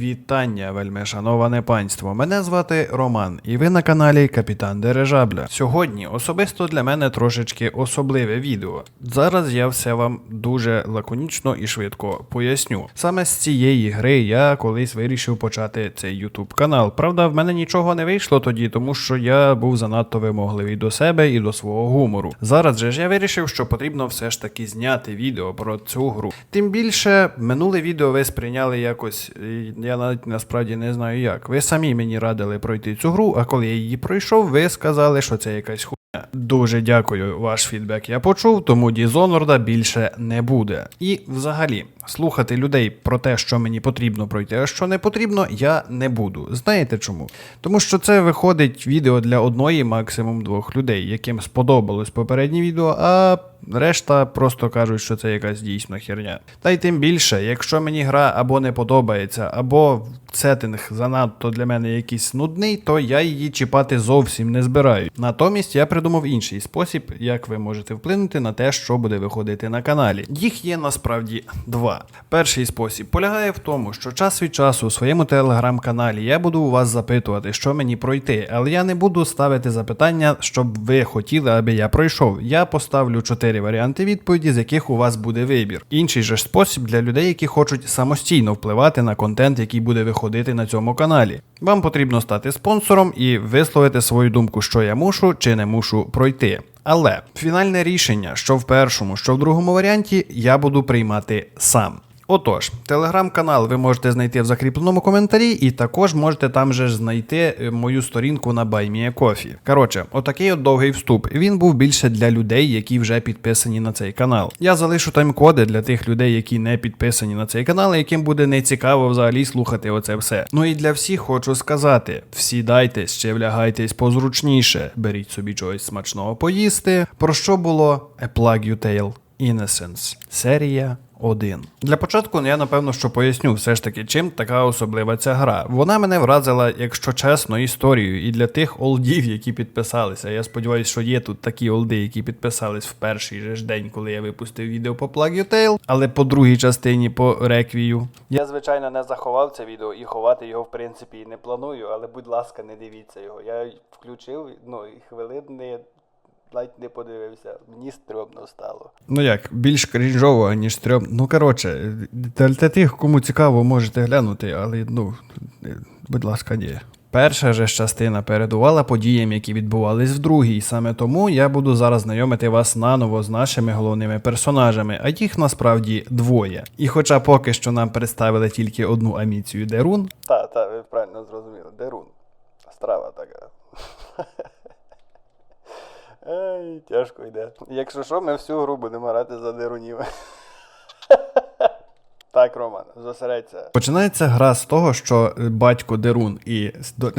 Вітання, вельми шановане панство. Мене звати Роман, і ви на каналі Капітан Дирижабля. Сьогодні особисто для мене трошечки особливе відео. Зараз я все вам дуже лаконічно і швидко поясню. Саме з цієї гри я колись вирішив почати цей YouTube канал. Правда, в мене нічого не вийшло тоді, тому що я був занадто вимогливий до себе і до свого гумору. Зараз же ж я вирішив, що потрібно все ж таки зняти відео про цю гру. Тим більше минуле відео ви сприйняли якось. Я навіть насправді не знаю як. Ви самі мені радили пройти цю гру, а коли я її пройшов, ви сказали, що це якась хуйня. Дуже дякую, ваш фідбек я почув, тому Дізонорда більше не буде. І взагалі, слухати людей про те, що мені потрібно пройти, а що не потрібно, я не буду. Знаєте чому? Тому що це виходить відео для одної, максимум двох людей, яким сподобалось попереднє відео, а решта просто кажуть, що це якась дійсно херня. Та й тим більше, якщо мені гра або не подобається, або сеттинг занадто для мене якийсь нудний, то я її чіпати зовсім не збираю. Натомість я придумав інший спосіб, як ви можете вплинути на те, що буде виходити на каналі. Їх є насправді два. Перший спосіб полягає в тому, що час від часу у своєму телеграм-каналі я буду у вас запитувати, що мені пройти, але я не буду ставити запитання, щоб ви хотіли, аби я пройшов. Я поставлю чотири варіанти відповіді, з яких у вас буде вибір. Інший же спосіб для людей, які хочуть самостійно впливати на контент, який буде виходити на цьому каналі. Вам потрібно стати спонсором і висловити свою думку, що я мушу чи не мушу пройти. Але фінальне рішення, що в першому, що в другому варіанті, я буду приймати сам. Отож, телеграм-канал ви можете знайти в закріпленому коментарі, і також можете там же знайти е, мою сторінку на BuyMeACoffee. Коротше, отакий от довгий вступ. Він був більше для людей, які вже підписані на цей канал. Я залишу тайм-коди для тих людей, які не підписані на цей канал, яким буде нецікаво взагалі слухати оце все. Ну і для всіх хочу сказати: всідайтесь чи влягайтесь позручніше, беріть собі чогось смачного поїсти. Про що було A Plague You Tale Innocence, серія 1. Для початку я напевно що поясню все ж таки, чим така особлива ця гра. Вона мене вразила, якщо чесно, історією. І для тих олдів, які підписалися. Я сподіваюся, що є тут такі олди, які підписались в перший же ж день, коли я випустив відео по You Tale, але по другій частині по реквію. Я, звичайно, не заховав це відео і ховати його, в принципі, і не планую, але будь ласка, не дивіться його. Я включив, ну, хвилини навіть не подивився. Мені стрьомно стало. Ну як, більш крінжово, ніж стрьом. Ну коротше, для тих, кому цікаво, можете глянути, але ну, будь ласка, ні. Перша же частина передувала подіям, які відбувались в другій. Саме тому я буду зараз знайомити вас наново з нашими головними персонажами, а їх насправді двоє. І хоча поки що нам представили тільки одну аміцію Дерун. Та, та, ви правильно зрозуміли, Дерун. Страва така. Ай, тяжко йде. Якщо що, ми всю гру будемо грати за дерунів. Так, Роман, зосередься. Починається гра з того, що батько Дерун і.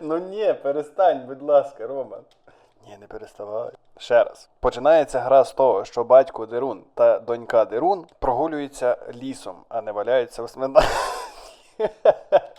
ну ні, перестань, будь ласка, Роман. Ні, не переставай. Ще раз. Починається гра з того, що батько Дерун та донька Дерун прогулюються лісом, а не валяються в смена.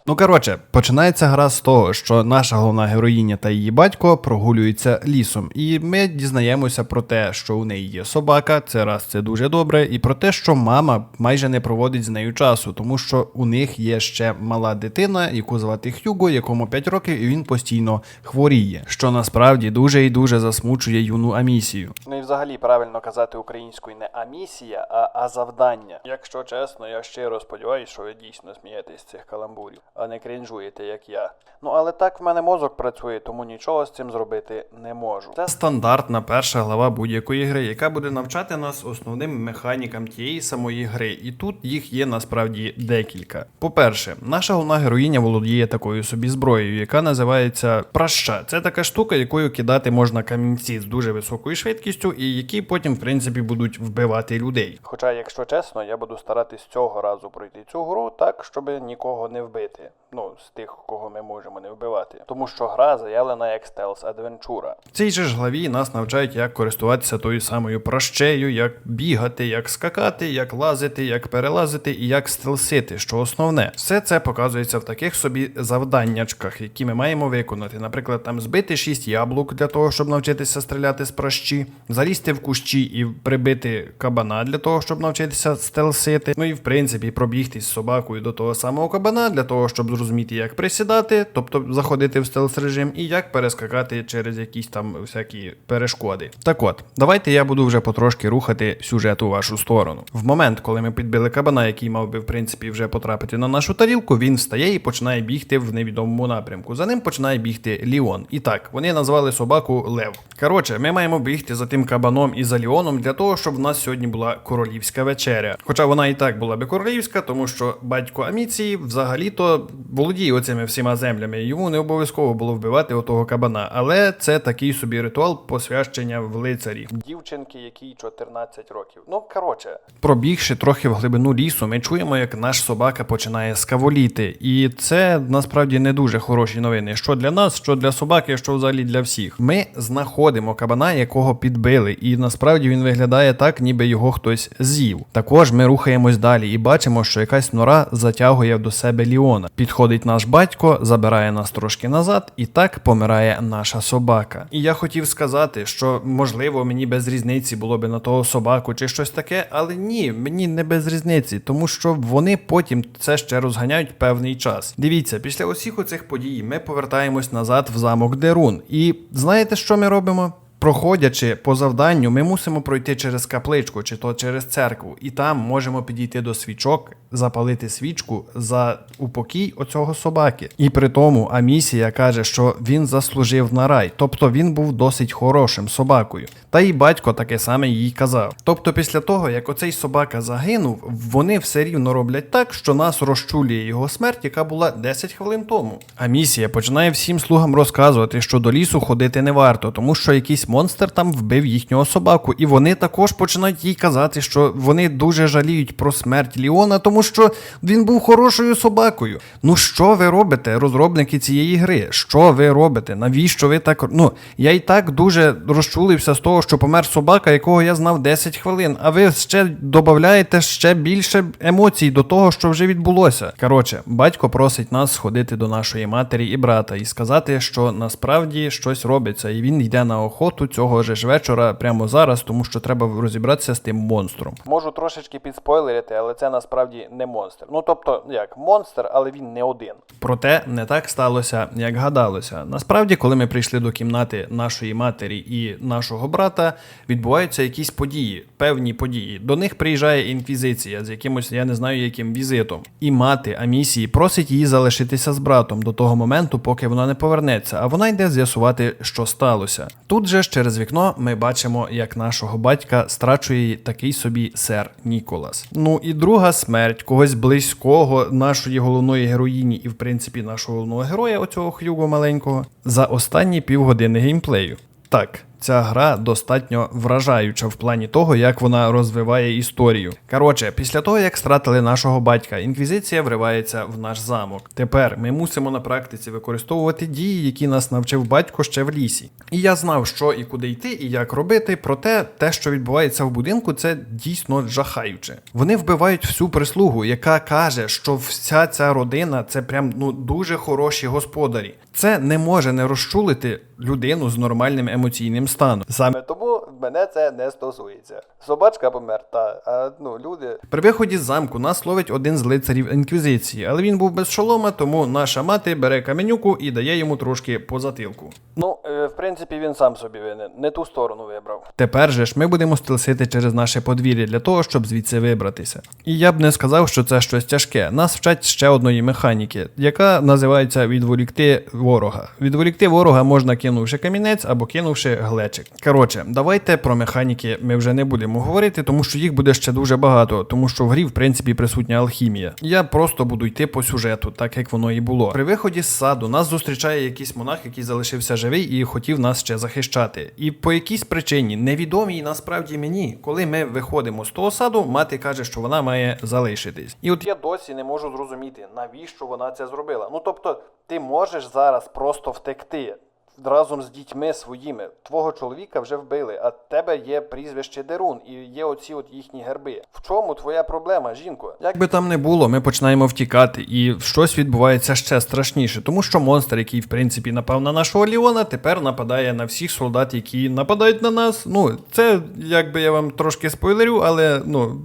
Ну коротше, починається гра з того, що наша головна героїня та її батько прогулюються лісом, і ми дізнаємося про те, що у неї є собака, це раз це дуже добре, і про те, що мама майже не проводить з нею часу, тому що у них є ще мала дитина, яку звати Хюго, якому 5 років, і він постійно хворіє, що насправді дуже і дуже засмучує юну амісію. Ну і взагалі правильно казати українською не амісія, а, а завдання. Якщо чесно, я щиро сподіваюся, що ви дійсно смієтесь цих каламбурів, а не крінжуєте, як я. Ну але так в мене мозок працює, тому нічого з цим зробити не можу. Це стандартна перша глава будь-якої гри, яка буде навчати нас основним механікам тієї самої гри, і тут їх є насправді декілька. По-перше, наша головна героїня володіє такою собі зброєю, яка називається праща. Це така штука, якою кидати можна камінці з дуже високою швидкістю, і які потім, в принципі, будуть вбивати людей. Хоча, якщо чесно, я буду старатись цього разу пройти цю гру так, щоб ніколи нікого не вбити. Ну, з тих, кого ми можемо не вбивати. Тому що гра заявлена як стелс адвенчура. В цій же ж главі нас навчають, як користуватися тою самою прощею, як бігати, як скакати, як лазити, як перелазити і як стелсити, що основне. Все це показується в таких собі завданнячках, які ми маємо виконати. Наприклад, там збити 6 яблук для того, щоб навчитися стріляти з прощі, залізти в кущі і прибити кабана для того, щоб навчитися стелсити. Ну і в принципі пробігти з собакою до того самого кабана для того, щоб зрозуміти, як присідати, тобто заходити в стелс режим, і як перескакати через якісь там всякі перешкоди. Так от, давайте я буду вже потрошки рухати сюжет у вашу сторону. В момент, коли ми підбили кабана, який мав би в принципі вже потрапити на нашу тарілку, він встає і починає бігти в невідомому напрямку. За ним починає бігти Ліон. І так, вони назвали собаку Лев. Коротше, ми маємо бігти за тим кабаном і за Ліоном для того, щоб в нас сьогодні була королівська вечеря. Хоча вона і так була би королівська, тому що батько Аміції взагалі-то володіє оцими всіма землями. Йому не обов'язково було вбивати отого кабана. Але це такий собі ритуал посвящення в лицарі. Дівчинки, якій 14 років. Ну коротше. Пробігши трохи в глибину лісу, ми чуємо, як наш собака починає скаволіти. І це насправді не дуже хороші новини. Що для нас, що для собаки, що взагалі для всіх. Ми знаходимо кабана, якого підбили, і насправді він виглядає так, ніби його хтось з'їв. Також ми рухаємось далі і бачимо, що якась нора затягує до себе Ліона. Підходить наш батько, забирає нас трошки назад, і так помирає наша собака. І я хотів сказати, що можливо мені без різниці було би на того собаку чи щось таке, але ні, мені не без різниці, тому що вони потім це ще розганяють певний час. Дивіться, після усіх оцих подій ми повертаємось назад в замок Дерун. І знаєте, що ми робимо? Проходячи по завданню, ми мусимо пройти через капличку чи то через церкву, і там можемо підійти до свічок, запалити свічку за упокій оцього собаки. І при тому Амісія каже, що він заслужив на рай, тобто він був досить хорошим собакою. Та і батько таке саме їй казав. Тобто, після того, як оцей собака загинув, вони все рівно роблять так, що нас розчулює його смерть, яка була 10 хвилин тому. Амісія починає всім слугам розказувати, що до лісу ходити не варто, тому що якийсь монстр там вбив їхнього собаку, і вони також починають їй казати, що вони дуже жаліють про смерть Ліона, тому що він був хорошою собакою. Ну що ви робите, розробники цієї гри? Що ви робите? Навіщо ви так? Ну я і так дуже розчулився з того, що помер собака, якого я знав 10 хвилин. А ви ще додаєте ще більше емоцій до того, що вже відбулося. Коротше, батько просить нас сходити до нашої матері і брата і сказати, що насправді щось робиться, і він йде на охоту цього ж вечора прямо зараз, тому що треба розібратися з тим монстром. Можу трошечки підспойлерити, але це насправді не монстр. Ну тобто, як монстр, але він не один. Проте не так сталося, як гадалося. Насправді, коли ми прийшли до кімнати нашої матері і нашого брата, відбуваються якісь події, певні події. До них приїжджає інквізиція з якимось, я не знаю, яким візитом. І мати Амісії просить її залишитися з братом до того моменту, поки вона не повернеться, а вона йде з'ясувати, що сталося. Тут же ж через вікно ми бачимо, як нашого батька страчує такий собі сер Ніколас. Ну і друга смерть когось близького нашої головної героїні, і в принципі нашого головного героя, оцього х'юго маленького, за останні півгодини геймплею. Так, ця гра достатньо вражаюча в плані того, як вона розвиває історію. Коротше, після того, як стратили нашого батька, інквізиція вривається в наш замок. Тепер ми мусимо на практиці використовувати дії, які нас навчив батько ще в лісі. І я знав, що і куди йти, і як робити. Проте те, що відбувається в будинку, це дійсно жахаюче. Вони вбивають всю прислугу, яка каже, що вся ця родина це прям ну дуже хороші господарі. Це не може не розчулити людину з нормальним емоційним. Саме тому мене це не стосується. Собачка померта, а ну люди. При виході з замку нас ловить один з лицарів інквізиції, але він був без шолома, тому наша мати бере каменюку і дає йому трошки по затилку. Ну, е, в принципі, він сам собі винен, не ту сторону вибрав. Тепер же ж ми будемо стелсити через наше подвір'я для того, щоб звідси вибратися. І я б не сказав, що це щось тяжке. Нас вчать ще одної механіки, яка називається відволікти ворога. Відволікти ворога можна кинувши камінець або кинувши глечик. Коротше, давайте про механіки ми вже не будемо говорити, тому що їх буде ще дуже багато, тому що в грі, в принципі, присутня алхімія. Я просто буду йти по сюжету, так як воно і було. При виході з саду нас зустрічає якийсь монах, який залишився живий і хотів нас ще захищати. І по якійсь причині, невідомій насправді мені, коли ми виходимо з того саду, мати каже, що вона має залишитись. І от я досі не можу зрозуміти, навіщо вона це зробила. Ну тобто, ти можеш зараз просто втекти. Разом з дітьми своїми твого чоловіка вже вбили, а тебе є прізвище Дерун і є оці от їхні герби. В чому твоя проблема, жінко? Як би там не було, ми починаємо втікати, і щось відбувається ще страшніше, тому що монстр, який в принципі напав на нашого Ліона, тепер нападає на всіх солдат, які нападають на нас. Ну, це якби я вам трошки спойлерю, але ну.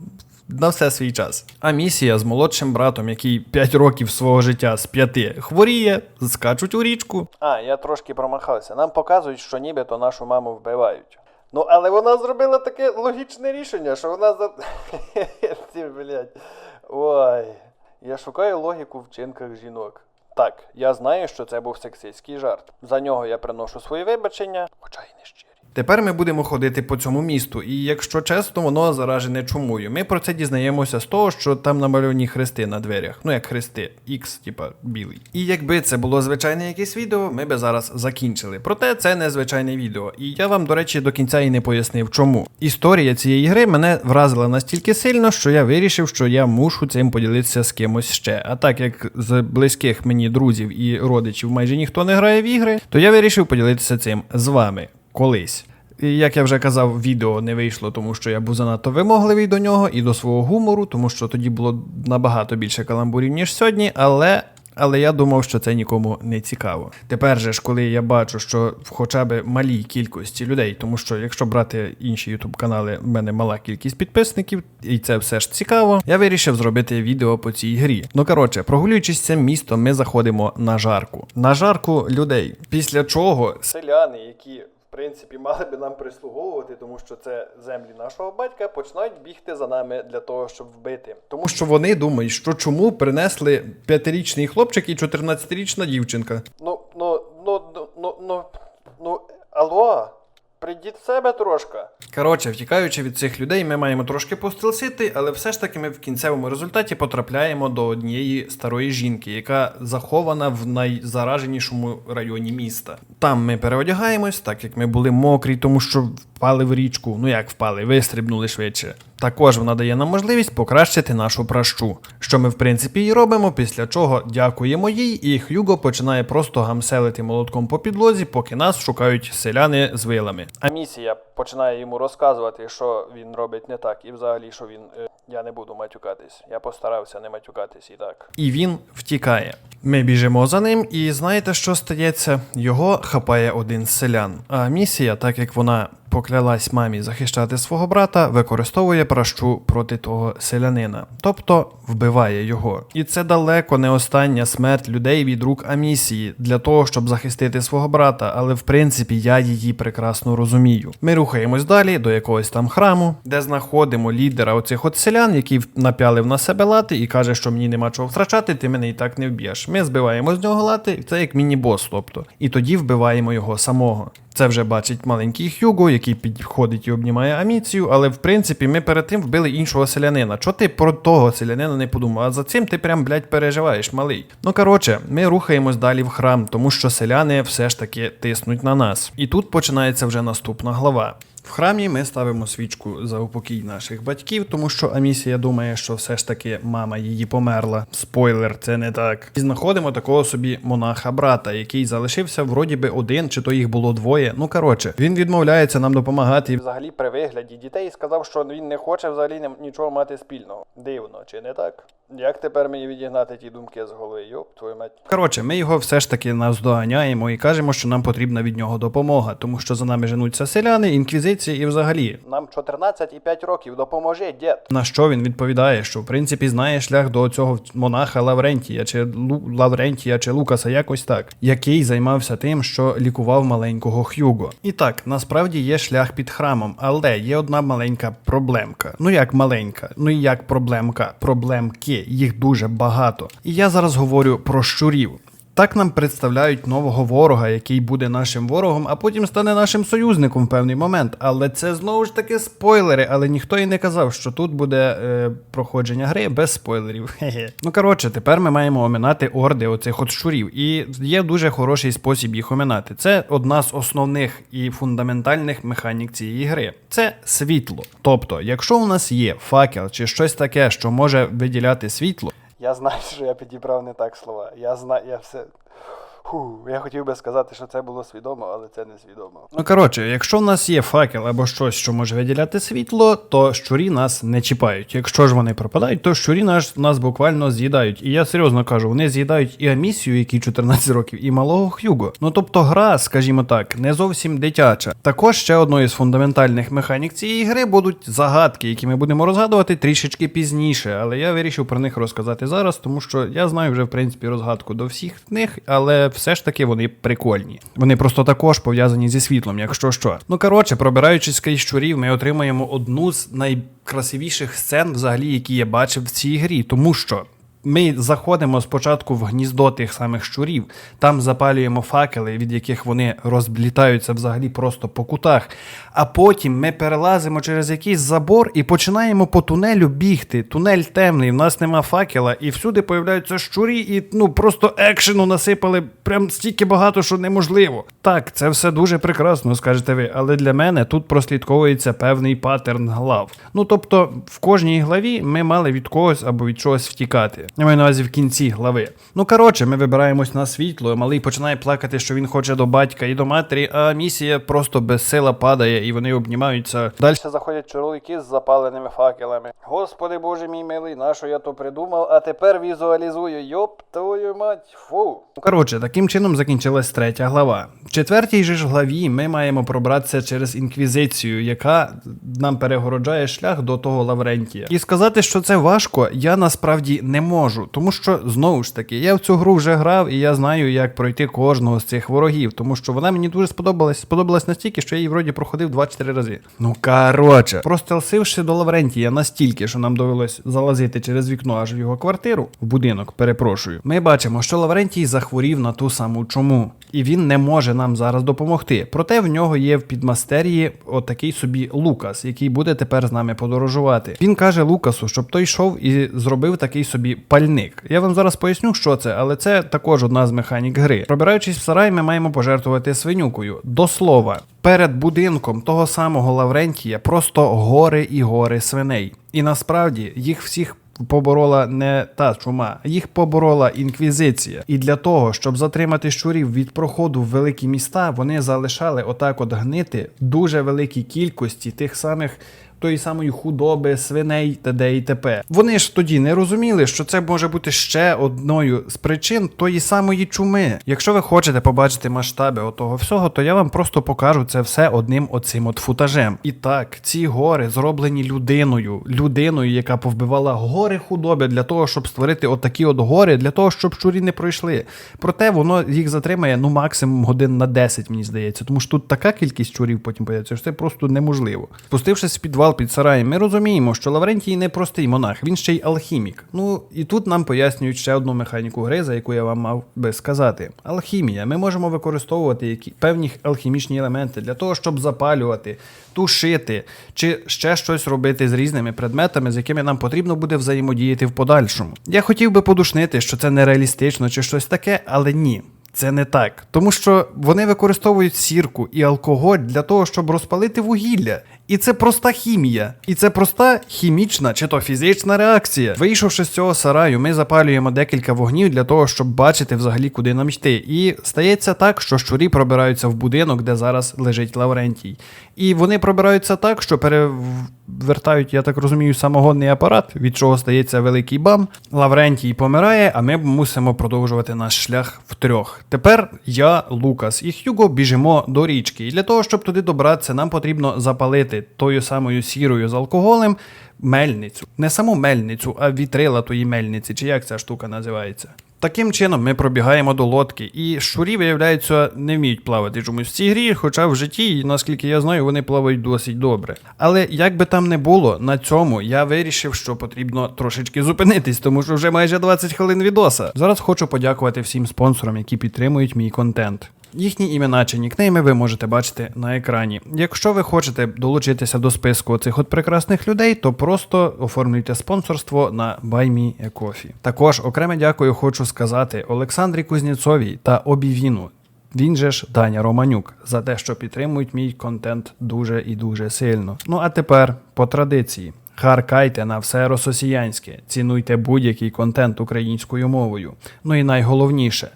На все свій час. А місія з молодшим братом, який 5 років свого життя з 5 хворіє, скачуть у річку. А, я трошки промахався. Нам показують, що нібито нашу маму вбивають. Ну, але вона зробила таке логічне рішення, що вона за. Ці, блядь. Ой. Я шукаю логіку в вчинках жінок. Так, я знаю, що це був сексистський жарт. За нього я приношу свої вибачення, хоча й не щирі. Тепер ми будемо ходити по цьому місту, і якщо чесно, воно заражене чумою. Ми про це дізнаємося з того, що там намальовані хрести на дверях. Ну як хрести, X, типа білий. І якби це було звичайне якесь відео, ми би зараз закінчили. Проте це не звичайне відео. І я вам, до речі, до кінця і не пояснив, чому. Історія цієї гри мене вразила настільки сильно, що я вирішив, що я мушу цим поділитися з кимось ще. А так як з близьких мені друзів і родичів майже ніхто не грає в ігри, то я вирішив поділитися цим з вами колись. Як я вже казав, відео не вийшло, тому що я був занадто вимогливий до нього і до свого гумору, тому що тоді було набагато більше каламбурів, ніж сьогодні, але. Але я думав, що це нікому не цікаво. Тепер же ж, коли я бачу, що в хоча б малій кількості людей, тому що якщо брати інші ютуб канали, в мене мала кількість підписників, і це все ж цікаво, я вирішив зробити відео по цій грі. Ну коротше, прогулюючись цим містом, ми заходимо на жарку. На жарку людей. Після чого селяни, які принципі мали би нам прислуговувати, тому що це землі нашого батька, починають бігти за нами для того, щоб вбити. Тому що вони думають, що чому принесли п'ятирічний хлопчик і 14-річна дівчинка. Ну, ну, ну, ну, ну, ну, алло. Прийдіть в себе трошки. Коротше, втікаючи від цих людей, ми маємо трошки постелсити, але все ж таки ми в кінцевому результаті потрапляємо до однієї старої жінки, яка захована в найзараженішому районі міста. Там ми переодягаємось, так як ми були мокрі, тому що впали в річку. Ну як впали, вистрибнули швидше. Також вона дає нам можливість покращити нашу пращу, що ми в принципі і робимо, після чого дякуємо їй, і Х'юго починає просто гамселити молотком по підлозі, поки нас шукають селяни з вилами. А місія починає йому розказувати, що він робить не так, і взагалі, що він. е, я не буду матюкатись. Я постарався не матюкатись і так. І він втікає. Ми біжимо за ним, і знаєте, що стається? Його хапає один з селян. А місія, так як вона поклялась мамі захищати свого брата, використовує пращу проти того селянина, тобто вбиває його. І це далеко не остання смерть людей від рук Амісії для того, щоб захистити свого брата, але в принципі я її прекрасно розумію. Ми рухаємось далі до якогось там храму, де знаходимо лідера оцих от селян, який напялив на себе лати і каже, що мені нема чого втрачати, ти мене і так не вб'єш. Ми збиваємо з нього лати, це як міні-бос, тобто, і тоді вбиваємо його самого. Це вже бачить маленький Хюго, який підходить і обнімає аміцію, але в принципі ми перед тим вбили іншого селянина. Чого ти про того селянина не подумав? А за цим ти прям, блядь, переживаєш, малий. Ну коротше, ми рухаємось далі в храм, тому що селяни все ж таки тиснуть на нас. І тут починається вже наступна глава. В храмі ми ставимо свічку за упокій наших батьків, тому що Амісія думає, що все ж таки мама її померла. Спойлер, це не так. І знаходимо такого собі монаха брата, який залишився вроді би один, чи то їх було двоє. Ну коротше, він відмовляється нам допомагати. Взагалі при вигляді дітей сказав, що він не хоче взагалі нічого мати спільного. Дивно, чи не так? Як тепер мені відігнати ті думки з голови? Йоп, твою мать. Коротше, ми його все ж таки наздоганяємо і кажемо, що нам потрібна від нього допомога, тому що за нами женуться селяни, інквізиції і взагалі. Нам 14 і 5 років, допоможи, дід. На що він відповідає, що в принципі знає шлях до цього монаха Лаврентія, чи Лу... Лаврентія, чи Лукаса, якось так, який займався тим, що лікував маленького Х'юго. І так, насправді є шлях під храмом, але є одна маленька проблемка. Ну як маленька, ну і як проблемка, проблемки, їх дуже багато. І я зараз говорю про щурів. Так нам представляють нового ворога, який буде нашим ворогом, а потім стане нашим союзником в певний момент. Але це знову ж таки спойлери, але ніхто і не казав, що тут буде е, проходження гри без спойлерів. Хе-хе. Ну коротше, тепер ми маємо оминати орди оцих от. І є дуже хороший спосіб їх оминати. Це одна з основних і фундаментальних механік цієї гри. Це світло. Тобто, якщо у нас є факел чи щось таке, що може виділяти світло. Я знаю, що я підібрав не так слова. Я знаю, я все. Фу, я хотів би сказати, що це було свідомо, але це не свідомо. Ну коротше, якщо в нас є факел або щось, що може виділяти світло, то щурі нас не чіпають. Якщо ж вони пропадають, то щурі наш, нас буквально з'їдають. І я серйозно кажу, вони з'їдають і Амісію, який 14 років, і малого Х'юго. Ну тобто гра, скажімо так, не зовсім дитяча. Також ще одною з фундаментальних механік цієї гри будуть загадки, які ми будемо розгадувати трішечки пізніше. Але я вирішив про них розказати зараз, тому що я знаю вже в принципі розгадку до всіх них, але все ж таки вони прикольні. Вони просто також пов'язані зі світлом, якщо що. Ну коротше, пробираючись крізь щурів, ми отримаємо одну з найкрасивіших сцен, взагалі, які я бачив в цій грі, тому що. Ми заходимо спочатку в гніздо тих самих щурів, там запалюємо факели, від яких вони розблітаються взагалі просто по кутах. А потім ми перелазимо через якийсь забор і починаємо по тунелю бігти. Тунель темний, в нас нема факела, і всюди появляються щурі, і ну просто екшену насипали прям стільки багато, що неможливо. Так, це все дуже прекрасно, скажете ви, але для мене тут прослідковується певний паттерн глав. Ну тобто, в кожній главі ми мали від когось або від чогось втікати. Я маю на увазі в кінці глави. Ну коротше, ми вибираємось на світло. Малий починає плакати, що він хоче до батька і до матері, а місія просто безсила падає, і вони обнімаються. Далі заходять чоловіки з запаленими факелами. Господи боже мій милий, нащо я то придумав, а тепер візуалізую. Йоп твою мать, фу. Ну, коротше, таким чином закінчилась третя глава. В четвертій же ж главі ми маємо пробратися через інквізицію, яка нам перегороджає шлях до того Лаврентія. І сказати, що це важко, я насправді не можу, тому що знову ж таки, я в цю гру вже грав і я знаю, як пройти кожного з цих ворогів, тому що вона мені дуже сподобалась. Сподобалась настільки, що я її вроді проходив 2-4 рази. Ну коротше, простелсивши до Лаврентія настільки, що нам довелось залазити через вікно аж в його квартиру, в будинок, перепрошую. Ми бачимо, що Лаврентій захворів на ту саму чуму, і він не може нам зараз допомогти. Проте в нього є в підмастерії отакий собі Лукас, який буде тепер з нами подорожувати. Він каже Лукасу, щоб той йшов і зробив такий собі пальник. Я вам зараз поясню, що це, але це також одна з механік гри. Пробираючись в сарай, ми маємо пожертвувати свинюкою. До слова, перед будинком того самого Лаврентія просто гори і гори свиней. І насправді їх всіх поборола не та чума, їх поборола інквізиція. І для того, щоб затримати щурів від проходу в великі міста, вони залишали отак от гнити дуже великій кількості тих самих. Тої самої худоби, свиней т.д. і т.п. Вони ж тоді не розуміли, що це може бути ще одною з причин тої самої чуми. Якщо ви хочете побачити масштаби отого всього, то я вам просто покажу це все одним оцим от футажем. І так, ці гори зроблені людиною, людиною, яка повбивала гори худоби для того, щоб створити отакі от гори, для того, щоб щурі не пройшли. Проте воно їх затримає ну максимум годин на 10, мені здається, тому що тут така кількість щурів потім появиться, що це просто неможливо. Спустившись в підвал під сараєм, ми розуміємо, що Лаврентій не простий монах, він ще й алхімік. Ну і тут нам пояснюють ще одну механіку гри, за яку я вам мав би сказати. Алхімія. Ми можемо використовувати які певні алхімічні елементи для того, щоб запалювати, тушити чи ще щось робити з різними предметами, з якими нам потрібно буде взаємодіяти в подальшому. Я хотів би подушнити, що це нереалістично чи щось таке, але ні. Це не так, тому що вони використовують сірку і алкоголь для того, щоб розпалити вугілля. І це проста хімія, і це проста хімічна чи то фізична реакція. Вийшовши з цього сараю, ми запалюємо декілька вогнів для того, щоб бачити взагалі, куди нам йти. І стається так, що щурі пробираються в будинок, де зараз лежить Лаврентій. І вони пробираються так, що перевертають, я так розумію, самогонний апарат, від чого стається великий бам. Лаврентій помирає, а ми мусимо продовжувати наш шлях втрьох. Тепер я, Лукас і Хюго біжимо до річки. І для того, щоб туди добратися, нам потрібно запалити тою самою сірою з алкоголем мельницю. Не саму мельницю, а вітрила тої мельниці, чи як ця штука називається. Таким чином ми пробігаємо до лодки, і щурі, виявляється, не вміють плавати чомусь в цій грі, хоча в житті, наскільки я знаю, вони плавають досить добре. Але як би там не було, на цьому я вирішив, що потрібно трошечки зупинитись, тому що вже майже 20 хвилин відоса. Зараз хочу подякувати всім спонсорам, які підтримують мій контент. Їхні імена чи нікнейми ви можете бачити на екрані. Якщо ви хочете долучитися до списку цих от прекрасних людей, то просто оформлюйте спонсорство на BuyMeACoffee. Також окреме дякую хочу сказати Олександрі Кузнєцовій та Обівіну. Він же ж Даня Романюк за те, що підтримують мій контент дуже і дуже сильно. Ну а тепер по традиції. Харкайте на все рососіянське, цінуйте будь-який контент українською мовою. Ну і найголовніше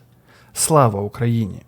слава Україні!